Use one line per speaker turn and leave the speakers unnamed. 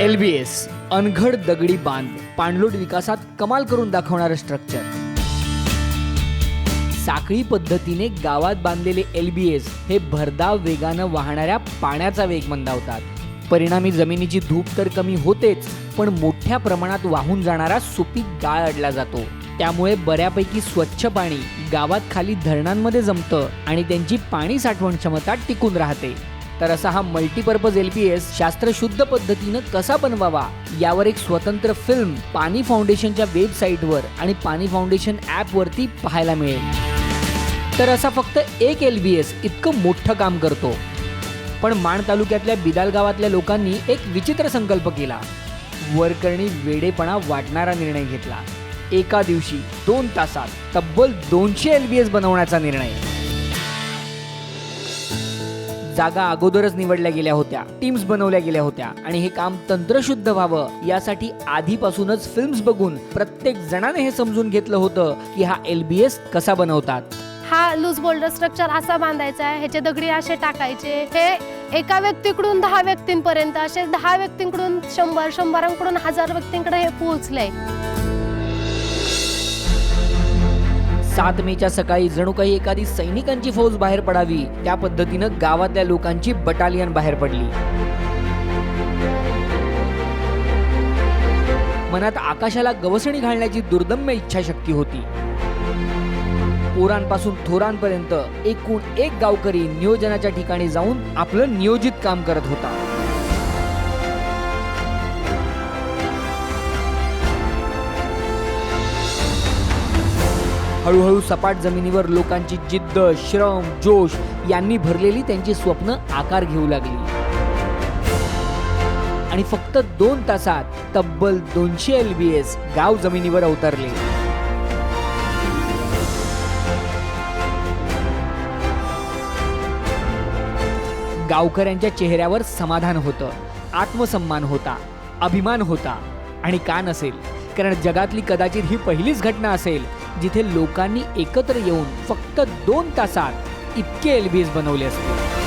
L बी S अनघड दगडी बांध पाणलोट विकासात कमाल करून दाखवणारं स्ट्रक्चर साखळी पद्धतीने गावात बांधलेले एल बी एस हे भरधाव वेगानं वाहणाऱ्या पाण्याचा वेग मंदावतात. परिणामी जमिनीची धूप तर कमी होतेच पण मोठ्या प्रमाणात वाहून जाणारा सुपीक गाळ अडला जातो. त्यामुळे बऱ्यापैकी स्वच्छ पाणी गावात खाली धरणांमध्ये जमतं आणि त्यांची पाणी साठवण क्षमता टिकून राहते. तर असा हा मल्टीपर्पज एल पी एस शास्त्रशुद्ध पद्धतीनं कसा बनवावा यावर एक स्वतंत्र फिल्म पाणी फाउंडेशनच्या वेबसाईटवर आणि पाणी फाउंडेशन ॲपवरती पाहायला मिळेल. तर असा फक्त एक एल बी एस इतकं मोठं काम करतो. पण माण तालुक्यातल्या बिदाल गावातल्या लोकांनी एक विचित्र संकल्प केला. वरकरणी वेडेपणा वाटणारा निर्णय घेतला. एका दिवशी दोन तासात तब्बल दोनशे एल बी एस बनवण्याचा निर्णय. जागा अगोदरच निवडल्या गेल्या होत्या टीम्स बनवल्या गेल्या होत्या आणि हे काम तंत्रशुद्ध व्हावं यासाठी आधीपासूनच फिल्म्स बघून प्रत्येक जणाने हे समजून घेतलं होतं की हा एल बी एस कसा बनवतात.
हा लूज बोल्डर स्ट्रक्चर असा बांधायचा आहे ह्याचे दगडी असे टाकायचे. हे एका व्यक्तीकडून दहा व्यक्तींपर्यंत असे दहा व्यक्तींकडून शंभर शंभरांकडून हजार व्यक्तींकडे हे पोहोचलंय.
सात मेच्या सकाळी जणू काही एखादी सैनिकांची फौज बाहेर पडावी त्या पद्धतीनं गावातल्या लोकांची बटालियन बाहेर पडली. मनात आकाशाला गवसणी घालण्याची दुर्दम्य इच्छाशक्ती होती. पोरांपासून थोरांपर्यंत एकूण एक गावकरी नियोजनाच्या ठिकाणी जाऊन आपलं नियोजित काम करत होता. हळूहळू सपाट जमिनीवर लोकांची जिद्द श्रम जोश यांनी भरलेली त्यांची स्वप्न आकार घेऊ लागली. आणि फक्त दोन तासात तब्बल दोनशे एल बी एस गाव जमिनीवर अवतरले. गावकऱ्यांच्या चेहऱ्यावर समाधान होतं आत्मसन्मान होता अभिमान होता आणि का नसेल कारण जगातली कदाचित ही पहिलीच घटना असेल जिथे लोकांनी एकत्र येऊन फक्त दोन तासात इतके एल बनवले असते